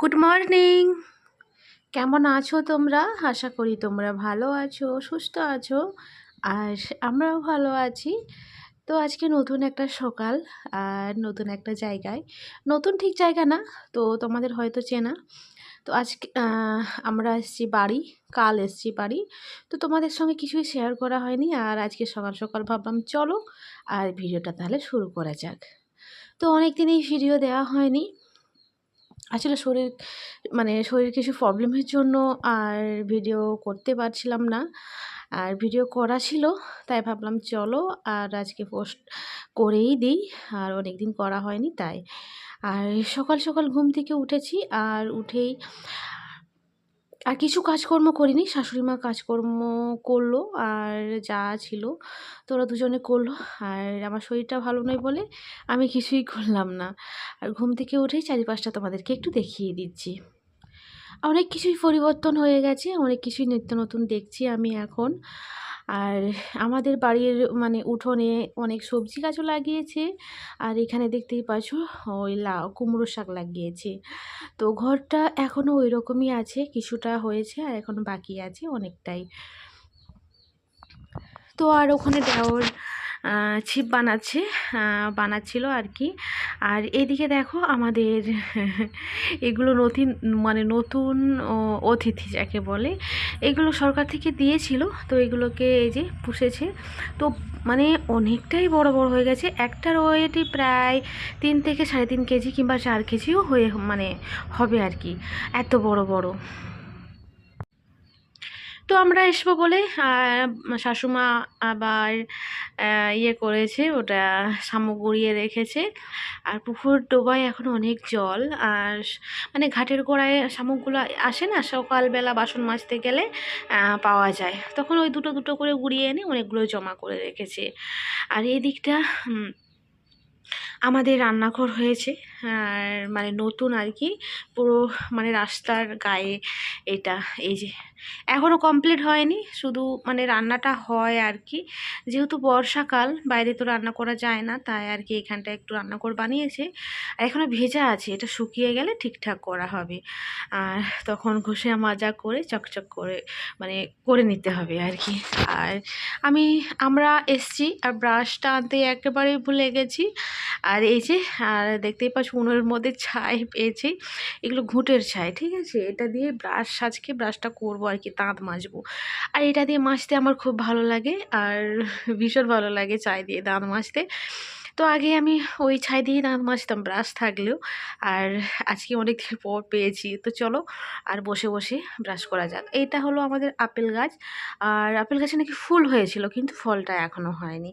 Good morning কেমন আছো তোমরা? আশা করি তোমরা ভালো আছো, সুস্থ আছো, আর আমরাও ভালো আছি। তো আজকে নতুন একটা সকাল, আর নতুন একটা জায়গায়। নতুন ঠিক জায়গা না, তো তোমাদের হয়তো চেনা। তো আজকে আমরা এসেছি বাড়ি, কাল এসছি বাড়ি। তো তোমাদের সঙ্গে কিছুই শেয়ার করা হয়নি, আর আজকে সকাল সকাল ভাবলাম চলো, আর ভিডিওটা তাহলে শুরু করা যাক। তো অনেক দিনই ভিডিও দেওয়া হয়নি আসলে শরীর মানে শরীর কিছু প্রবলেমের জন্য আর ভিডিও করতে পারছিলাম না। আর ভিডিও করা ছিল, তাই ভাবলাম চলো আর আজকে পোস্ট করেই দিই। আর অনেক দিন করা হয়নি, তাই। আর সকাল সকাল ঘুম থেকে উঠেছি, আর উঠেই আর কিছু কাজকর্ম করিনি। শাশুড়ি মা কাজকর্ম করল আর যা ছিল তো ওরা দুজনে করল। আর আমার শরীরটা ভালো নয় বলে আমি কিছুই করলাম না। আর ঘুম থেকে উঠেই চারিপাশটা তোমাদেরকে একটু দেখিয়ে দিচ্ছি। অনেক কিছুই পরিবর্তন হয়ে গেছে, অনেক কিছুই নিত্য নতুন দেখছি আমি এখন। আর আমাদের বাড়ির মানে উঠোনে অনেক সবজি গাছও লাগিয়েছে। আর এখানে দেখতেই পাচ্ছ, ওই লা কুমড়ো শাক লাগিয়েছে। তো ঘরটা এখনও ওই রকমই আছে, কিছুটা হয়েছে আর এখনও বাকি আছে অনেকটাই। তো আর ওখানে দেওর ছিপ বানাচ্ছে বানাচ্ছিল আর কি আর এদিকে দেখো আমাদের এগুলো নতুন মানে নতুন অতিথি যাকে বলে, এগুলো সরকার থেকে দিয়েছিল, তো এগুলোকে এই যে পুষেছে। তো মানে অনেকটাই বড় বড় হয়ে গেছে। একটার ওয়েটই প্রায় তিন থেকে সাড়ে তিন কেজি কিংবা চার কেজিও হয়ে মানে হবে আর কি এত বড় বড়। তো আমরা এসবো বলে শাশুমা আবার ইয়ে করেছে, ওটা শামুক গুঁড়িয়ে রেখেছে। আর পুকুর ডোবায় এখন অনেক জল, আর মানে ঘাটের গোড়ায় শামুকগুলো আসে না, সকালবেলা বাসন মাজতে গেলে পাওয়া যায়। তখন ওই দুটো দুটো করে গুঁড়িয়ে এনে অনেকগুলো জমা করে রেখেছে। আর এই দিকটা আমাদের রান্নাঘর হয়েছে, আর মানে নতুন আর কি, পুরো মানে রাস্তার গায়ে এটা, এই যে এখনও কমপ্লিট হয়নি, শুধু মানে রান্নাটা হয় আর কি যেহেতু বর্ষাকাল, বাইরে তো রান্না করা যায় না, তাই আর কি এখানটা একটু রান্না করে বানিয়েছে। আর এখনও ভেজা আছে, এটা শুকিয়ে গেলে ঠিকঠাক করা হবে। আর তখন ঘষে মাজা করে চকচক করে মানে করে নিতে হবে আর কি আর আমি, আমরা এসছি, আর ব্রাশটা আনতে একেবারেই ভুলে গেছি। আর এই যে, আর দেখতেই পাচ্ছ উনুনের মধ্যে ছাই পেয়েছি। এগুলো ঘুঁটের ছাই, ঠিক আছে? এটা দিয়ে ব্রাশ আজকে ব্রাশটা করব আর কি দাঁত মাজবো। আর এটা দিয়ে মাজতে আমার খুব ভালো লাগে, আর ভীষণ ভালো লাগে ছাই দিয়ে দাঁত মাজতে। তো আগে আমি ওই ছাই দিয়ে দাঁত মাজতাম, ব্রাশ থাকলেও, আর আজকে অনেক দিন পর পেয়েছি। তো চলো, আর বসে বসে ব্রাশ করা যাক। এইটা হলো আমাদের আপেল গাছ, আর আপেল গাছে নাকি ফুল হয়েছিল, কিন্তু ফলটা এখনও হয়নি।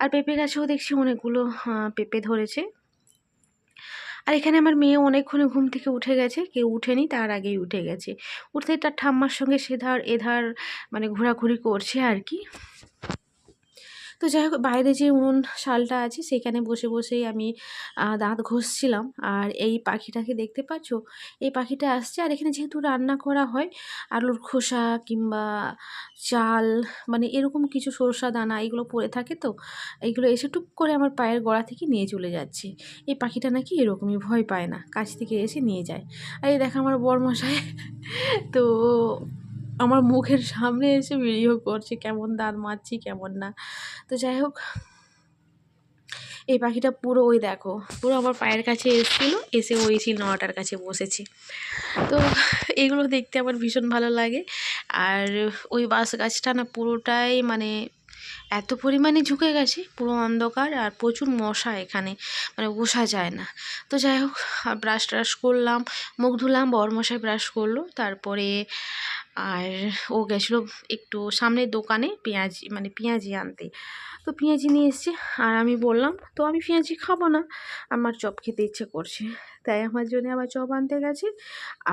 আর পেঁপে গাছেও দেখছি অনেকগুলো পেঁপে ধরেছে। আর এখানে আমার মেয়ে অনেকক্ষণে ঘুম থেকে উঠে গেছে, কেউ উঠেনি, তার আগেই উঠে গেছে। উঠতে তার ঠাম্মার সঙ্গে সে সেধার এধার মানে ঘোরাঘুরি করছে আর কি। তো যাই হোক, বাইরে যে উনুন শালটা আছে, সেখানে বসে বসেই আমি দাঁত ঘষছিলাম। আর এই পাখিটাকে দেখতে পাচ্ছ? এই পাখিটা আসছে, আর এখানে যেহেতু রান্না করা হয়, আলুর খোসা কিংবা চাল মানে এরকম কিছু সরষা দানা, এগুলো পড়ে থাকে তো এইগুলো এসে টুপ করে আমার পায়ের গোড়া থেকে নিয়ে চলে যাচ্ছে। এই পাখিটা নাকি এরকমই ভয় পায় না, কাছ থেকে এসে নিয়ে যায়। আর এই দেখা আমার বরমশাই। তো আমার মুখের সামনে এসে ভিডিও করছে, কেমন দাঁত মারছি কেমন না। তো যাই হোক, এই পাখিটা পুরো ওই দেখো, পুরো আমার পায়ের কাছে এসেছিল, এসে ওই নটার কাছে বসেছে। তো এগুলো দেখতে আমার ভীষণ ভালো লাগে। আর ওই বাঁশ গাছটা না পুরোটাই মানে এত পরিমাণে ঝুঁকে গেছে, পুরো অন্ধকার আর প্রচুর মশা এখানে মানে বসা যায় না। তো যাই হোক ব্রাশ ট্রাশ করলাম, মুখ ধুলাম, বরমশাই ব্রাশ করল, তারপরে আর ও গেছিল একটু সামনের দোকানে পেঁয়াজি মানে পেঁয়াজি আনতে। তো পেঁয়াজি নিয়ে এসছে আর আমি বললাম, তো আমি পেঁয়াজি খাব না, আমার চপ খেতে ইচ্ছে করছে। তাই আমার জন্য আবার চপ আনতে গেছে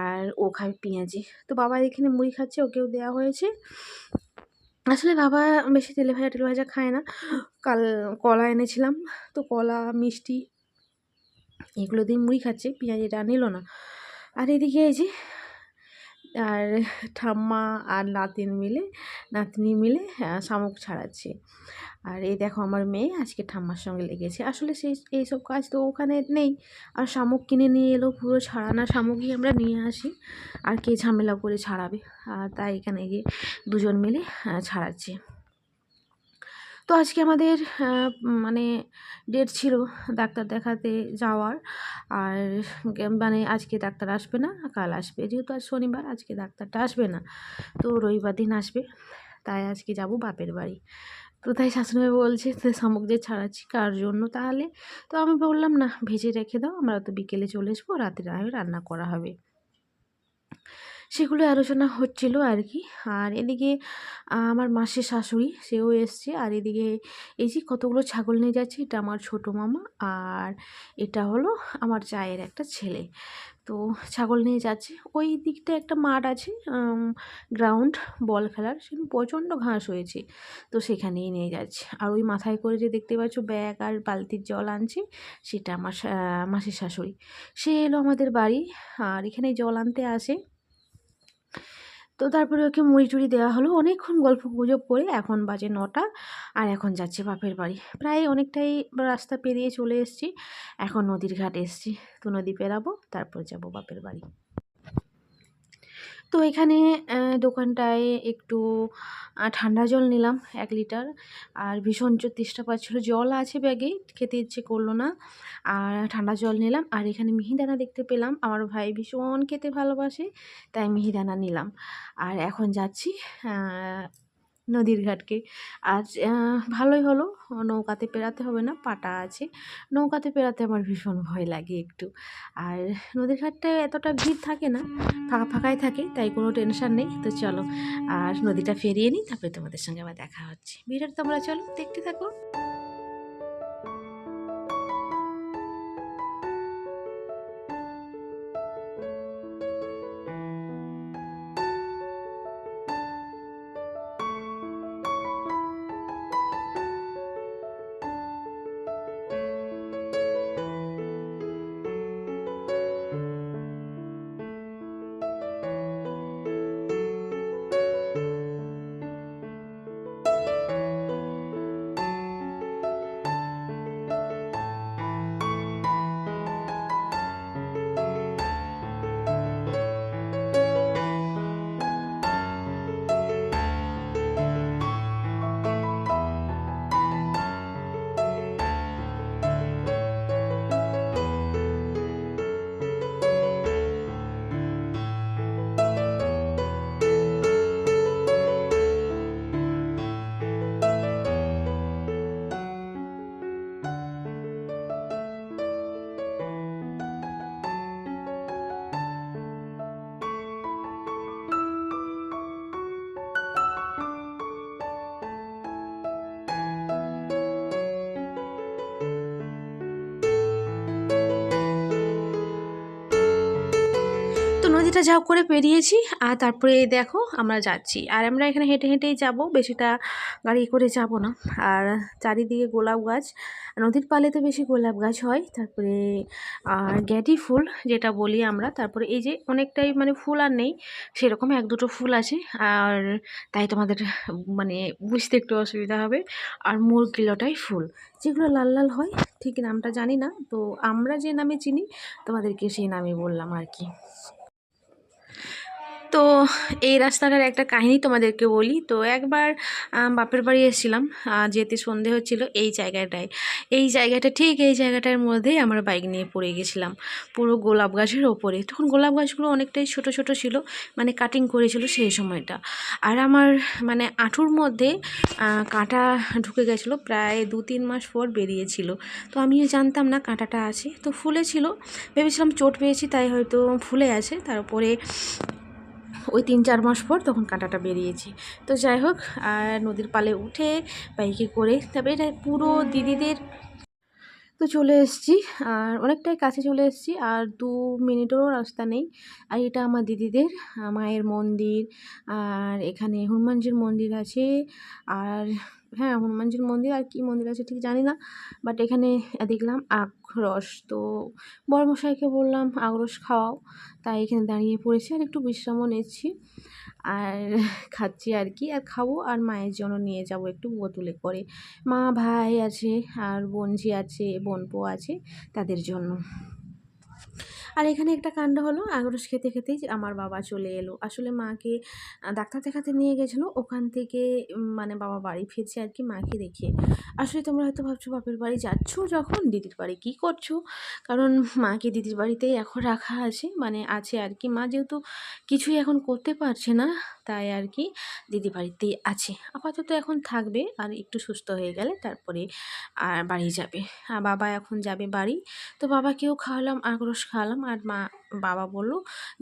আর ও খাবে পেঁয়াজি। তো বাবা এখানে মুড়ি খাচ্ছে, ওকেও দেওয়া হয়েছে। আসলে বাবা বেশি তেলে ভাজা টেলে ভাজা খায় না। কাল কলা এনেছিলাম, তো কলা, মিষ্টি এগুলো দিয়ে মুড়ি খাচ্ছে, পেঁয়াজিটা নিল না। আর এদিকে এই যে আর ঠাম্মা আর নাতিন মিলে, নাতনি মিলে শামুক ছাড়াচ্ছে। আর এই দেখো আমার মেয়ে আজকে ঠাম্মার সঙ্গে লেগেছে। আসলে সেই এইসব কাজ তো ওখানে নেই। আর শামুক কিনে নিয়ে এলো, পুরো ছাড়ানা শামুকই আমরা নিয়ে আসি। আর কে ঝামেলা করে ছাড়াবে। আর তাই এখানে গিয়ে দুজন মিলে ছাড়াচ্ছে। তো আজকে আমাদের মানে ডেট ছিল ডাক্তার দেখাতে যাওয়ার। আর মানে আজকে ডাক্তার আসবে না, কাল আসবে। যেহেতু আজ শনিবার, আজকে ডাক্তারটা আসবে না। তো রবিবার দিন আসবে। তাই আজকে যাব বাপের বাড়ি। তো তাই শাশুড়ি বলছে শামুক যে ছাড়াচ্ছি কার জন্য তাহলে? তো আমি বললাম, না, ভেজে রেখে দাও, আমরা তো বিকেলে চলে আসব, রাতে রান্না করা হবে। সেগুলো আলোচনা হচ্ছিল আর কি। আর এদিকে আমার মাসির শাশুড়ি সেও এসছে। আর এদিকে এই যে কতগুলো ছাগল নিয়ে যাচ্ছে, এটা আমার ছোটো মামা আর এটা হলো আমার চায়ের একটা ছেলে। তো ছাগল নিয়ে যাচ্ছে। ওই দিকটা একটা মাঠ আছে গ্রাউন্ড, বল খেলার। সেখানে প্রচণ্ড ঘাস হয়েছে। তো সেখানেই নিয়ে যাচ্ছে। আর ওই মাথায় করে যে দেখতে পাচ্ছ, ব্যাগ আর বালতির জল আনছে, সেটা আমার মাসির শাশুড়ি। সে এলো আমাদের বাড়ি, আর এখানে জল আনতে আসে। তো তারপরে ওকে মুড়ি টুড়ি দেওয়া হলো। অনেকক্ষণ গল্প গুজব করে এখন বাজে নটা আর এখন যাচ্ছে বাপের বাড়ি। প্রায় অনেকটাই রাস্তা পেরিয়ে চলে এসছি। এখন নদীর ঘাট এসছি। তো নদী পেরাবো, তারপর যাব বাপের বাড়ি। তো এখানে দোকানটায় একটু ঠান্ডা জল নিলাম, এক লিটার। আর ভীষণ তেষ্টা পাচ্ছিলো। জল আছে ব্যাগে, খেতে ইচ্ছে করল না। আর ঠান্ডা জল নিলাম। আর এখানে মিহিদানা দেখতে পেলাম। আমার ভাই ভীষণ খেতে ভালোবাসে, তাই মিহিদানা নিলাম। আর এখন যাচ্ছি নদীর ঘাটকে। আর ভালোই হলো। নৌকাতে পেরাতে হবে না, পাটা আছে। নৌকাতে পেরাতে আমার ভীষণ ভয় লাগে একটু। আর নদীর ঘাটটায় এতটা ভিড় থাকে না, ফাঁকা ফাঁকাই থাকে, তাই কোনো টেনশান নেই। তো চলো, আর নদীটা ফেরিয়ে নিই, তারপরে তোমাদের সঙ্গে আবার দেখা হচ্ছে। ভিড়ের তোমরা চলো, দেখতে থাকো। নদীটা যাও করে পেরিয়েছি আর তারপরে দেখো আমরা যাচ্ছি। আর আমরা এখানে হেঁটে হেঁটেই যাব বেশিটা গাড়ি করে যাব না। আর চারিদিকে গোলাপ গাছ, নদীর পালে তো বেশি গোলাপ গাছ হয়। তারপরে, আর গ্যাটি ফুল যেটা বলি আমরা, তারপরে এই যে অনেকটাই মানে ফুল আর নেই, সেরকম এক দুটো ফুল আছে। আর তাই তোমাদের মানে বুঝতে একটু অসুবিধা হবে। আর মূল কিলোটাই ফুল, যেগুলো লাল লাল হয়, ঠিক নামটা জানি না। তো আমরা যে নামে চিনি, তোমাদেরকে সেই নামে বললাম আর কি। তো এই রাস্তাটার একটা কাহিনী তোমাদেরকে বলি। তো একবার বাপের বাড়ি এসেছিলাম যেতে সন্ধে হচ্ছিল এই জায়গাটায়। এই জায়গাটা ঠিক এই জায়গাটার মধ্যেই আমরা বাইক নিয়ে পড়ে গেছিলাম, পুরো গোলাপ গাছের ওপরে। তখন গোলাপ গাছগুলো অনেকটাই ছোট ছোট ছিল মানে কাটিং করেছিল সেই সময়টা। আর আমার মানে আঁঠুর মধ্যে কাঁটা ঢুকে গেছিল, প্রায় দু তিন মাস পর বেরিয়েছিল। তো আমিও জানতাম না কাঁটাটা আছে। তো ফুলে ছিল ভেবেছিলাম চোট পেয়েছি, তাই হয়তো ফুলে আছে। তারপরে ওই তিন চার মাস পর তখন কাঁটাটা বেরিয়েছে। তো যাই হোক নদীর পালে উঠে বাইকে করে তবে এটা পুরো দিদিদের তো চলে এসেছি, আর অনেকটাই কাছে চলে এসেছি, আর দু মিনিটেরও রাস্তা নেই। আর এটা আমার দিদিদের মায়ের মন্দির, আর এখানে হনুমানজির মন্দির আছে, আর হ্যাঁ হনুমানজির মন্দির আর কি মন্দির আছে ঠিক জানি না বাট এখানে দেখলাম আখরস তো বড়মশাইকে বললাম আখরস খাওয়াও, তাই এখানে দাঁড়িয়ে পড়েছি আর একটু বিশ্রামও নিচ্ছি। আর খাচ্ছি আর কি, আর খাব আর মায়ের জন্য নিয়ে যাব একটু বোতলে করে। মা ভাই আছে আর বোনঝি আছে, বোনপো আছে তাদের জন্য। আর এখানে একটা কাণ্ড হলো আগরস খেতে খেতেই আমার বাবা চলে এলো। আসলে মাকে ডাক্তার দেখাতে নিয়ে গেছিল, ওখান থেকে মানে বাবা বাড়ি ফিরছে আর কি মাকে দেখে আসলে তোমরা হয়তো ভাবছ, বাপের বাড়ি যাচ্ছ যখন, দিদির বাড়ি কী করছ? কারণ মাকে দিদির বাড়িতেই এখন রাখা আছে মানে আছে আর কি। মা যেহেতু কিছুই এখন করতে পারছে না, তাই আর কি দিদি বাড়িতেই আছে। আপাতত এখন থাকবে, আর একটু সুস্থ হয়ে গেলে তারপরে আর বাড়ি যাবে। আর বাবা এখন যাবে বাড়ি। তো বাবাকেও খাওয়ালাম আগ্রস খাওয়ালাম। আর মা, বাবা বলল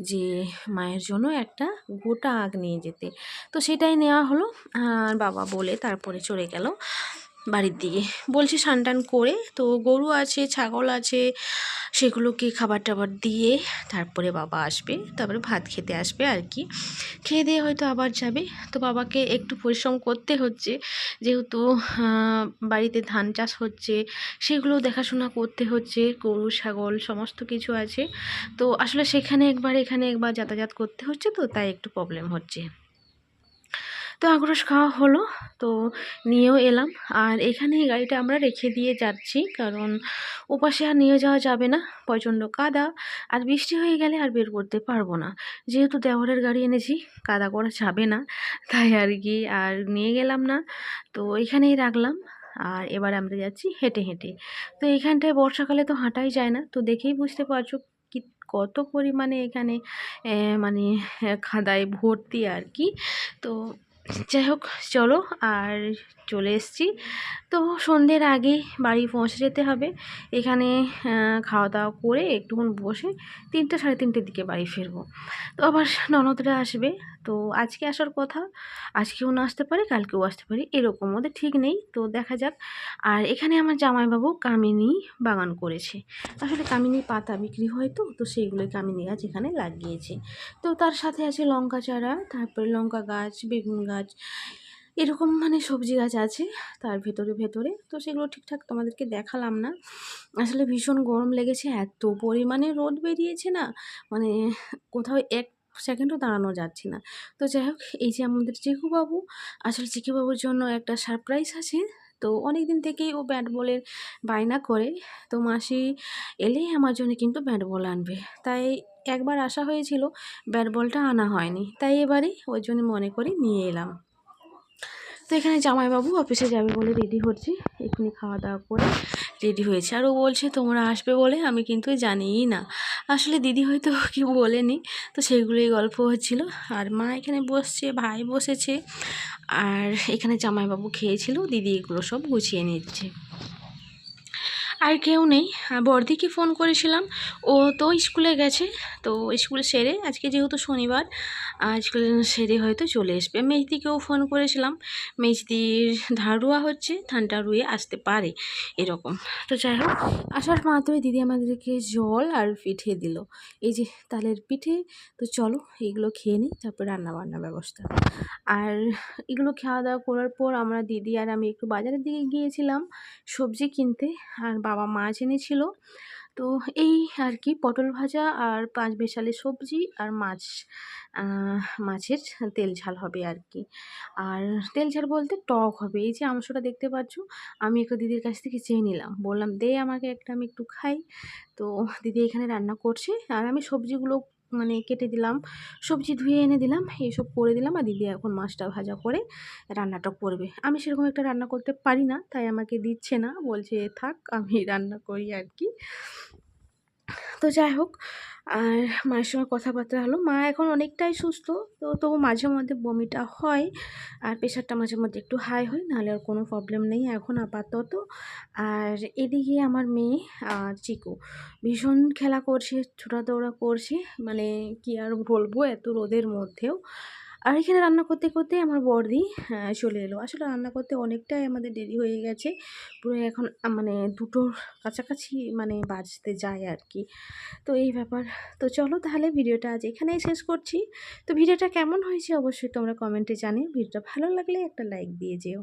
যে মায়ের জন্য একটা গোটা আগ নিয়ে যেতে। তো সেটাই নেওয়া হলো। আর বাবা বলে তারপরে চলে গেল। বাড়ির দিকে। বলছি টান করে, তো গরু আছে, ছাগল আছে, সেগুলোকে খাবার টাবার দিয়ে তারপরে বাবা আসবে, তারপরে ভাত খেতে আসবে আর কি। খেয়ে দিয়ে হয়তো আবার যাবে। তো বাবাকে একটু পরিশ্রম করতে হচ্ছে, যেহেতু বাড়িতে ধান চাষ হচ্ছে, সেগুলো দেখাশোনা করতে হচ্ছে, গরু, ছাগল, সমস্ত কিছু আছে। তো আসলে সেখানে একবার, এখানে একবার যাতায়াত করতে হচ্ছে, তো তাই একটু প্রবলেম হচ্ছে। তো আগ্রস খাওয়া হলো, তো নিয়েও এলাম। আর এখানে গাড়িটা আমরা রেখে দিয়ে যাচ্ছি, কারণ ওপাশে আর নিয়ে যাওয়া যাবে না, প্রচণ্ড কাদা। আর বৃষ্টি হয়ে গেলে আর বের করতে পারব না। যেহেতু দেওয়ারের গাড়ি এনেছি, কাদা করা যাবে না, তাই আর কি আর নিয়ে গেলাম না। তো এখানেই রাখলাম, আর এবার আমরা যাচ্ছি হেঁটে হেঁটে। তো এখানটায় বর্ষাকালে তো হাঁটাই যায় না, তো দেখেই বুঝতে পারছ কি, কত পরিমাণে এখানে মানে খাদায় ভর্তি আর কি। তো যাই হোক চলো আর চলে এসেছি। তো সন্ধ্যের আগে বাড়ি পৌঁছে যেতে হবে। এখানে খাওয়া দাওয়া করে একটুক্ষণ বসে তিনটে সাড়ে তিনটের দিকে বাড়ি ফিরবো। তো আবার ননদরা আসবে। তো আজকে আসার কথা, আজকেও না আসতে পারে, কালকেও আসতে পারে, এরকম ওদের ঠিক নেই। তো দেখা যাক। আর এখানে আমার জামাইবাবু কামিনী বাগান করেছে। আসলে কামিনী পাতা বিক্রি হয় তো তো সেইগুলোই কামিনী গাছ এখানে লাগিয়েছে। তো তার সাথে আছে লঙ্কা চারা, তারপরে লঙ্কা গাছ, বেগুন গাছ এরকম মানে সবজি গাছ আছে তার ভেতরে ভেতরে। তো সেগুলো ঠিকঠাক তোমাদেরকে দেখালাম না। আসলে ভীষণ গরম লেগেছে, এত পরিমাণে রোদ বেরিয়েছে না মানে কোথাও এক সেকেন্ডও দাঁড়ানো যাচ্ছে না। তো যাই হোক, এই যে আমাদের চিকুবাবু, আসলে চিকুবাবুর জন্য একটা সারপ্রাইজ আছে। তো অনেক দিন থেকেই ও ব্যাট বলের বায়না করে। তো মাসি এলেই আমার জন্য কিন্তু ব্যাট বল আনবে। তাই একবার আসা হয়েছিল ব্যাট বলটা আনা হয়নি। তাই এবারে ওই জন্য মনে করে নিয়ে এলাম। তো এখানে জামাইবাবু অফিসে যাবে বলে রেডি হচ্ছি। এখানে খাওয়া দাওয়া করে রেডি হয়েছে। আর ও বলছে, তোমরা আসবে বলে আমি কিন্তু জানিই না। আসলে দিদি হয়তো কি বলেনি। তো সেইগুলোই গল্প হচ্ছিল। আর মা এখানে বসছে, ভাই বসেছে। আর এখানে জামাইবাবু খেয়েছিল। দিদি এগুলো সব গুছিয়ে নিচ্ছে। আর কেউ নেই। বর্দিকে ফোন করেছিলাম। ও তো স্কুলে গেছে, তো স্কুল সেরে আজকে যেহেতু শনিবার স্কুল সেরে হয়তো চলে আসবে মেজদিকেও ফোন করেছিলাম। মেজদির ধান রুয়া হচ্ছে ধানটা রুয়ে আসতে পারে এরকম। তো যাই হোক, আসার মাত্রই দিদি আমাদেরকে জল আর পিঠে দিল। এই যে তালের পিঠে, তো চলো এইগুলো খেয়ে নিই, তারপর রান্না বান্নার ব্যবস্থা। আর এগুলো খাওয়া দাওয়া করার পর আমরা দিদি আর আমি একটু বাজারের দিকে গিয়েছিলাম সবজি কিনতে। আর বাবা মাছ এনেছিল তো এই আর কি পটল ভাজা আর পাঁচ বেশালি সবজি আর মাছ মাছের তেল ঝাল হবে আর কি আর তেল ঝাল বলতে টক হবে। এই যে আমসটা দেখতে পাচ্ছ, আমি একটু দিদির কাছ থেকে চেয়ে নিলাম। বললাম, দে আমাকে একটা, আমি একটু খাই। তো দিদি এখানে রান্না করছে আর আমি সবজিগুলো মানে কেটে দিলাম, সবজি ধুয়ে এনে দিলাম এইসব করে দিলাম আর দিদি এখন মাছটা ভাজা করে রান্নাটা করবে। আমি সেরকম একটা রান্না করতে পারি না, তাই আমাকে দিচ্ছে না, বলছে থাক আমি রান্না করি আর কি। তো যাই হোক, আর মায়ের সঙ্গে কথাবার্তা হলো। মা এখন অনেকটাই সুস্থ, তো তবু মাঝে মধ্যে বমিটা হয় আর প্রেশারটা মাঝে মধ্যে একটু হাই হয়, নাহলে আর কোনো প্রবলেম নেই এখন আপাতত। আর এদিকে আমার মেয়ে, আর চিকু, ভীষণ খেলা করছে, ছোটাদৌড়া করছে মানে কি আর বলব, এত রোদের মধ্যেও। আর এখানে রান্না করতে করতে আমার বড়দি চলে এলো। আসলে রান্না করতে অনেকটাই আমাদের দেরি হয়ে গেছে। পুরো এখন মানে দুটোর কাছাকাছি মানে বাজতে যায় আর কি। তো এই ব্যাপার। তো চলো তাহলে ভিডিওটা আজ এখানেই শেষ করছি। তো ভিডিওটা কেমন হয়েছে অবশ্যই তোমরা কমেন্টে জানিও। ভিডিওটা ভালো লাগলে একটা লাইক দিয়ে যেও।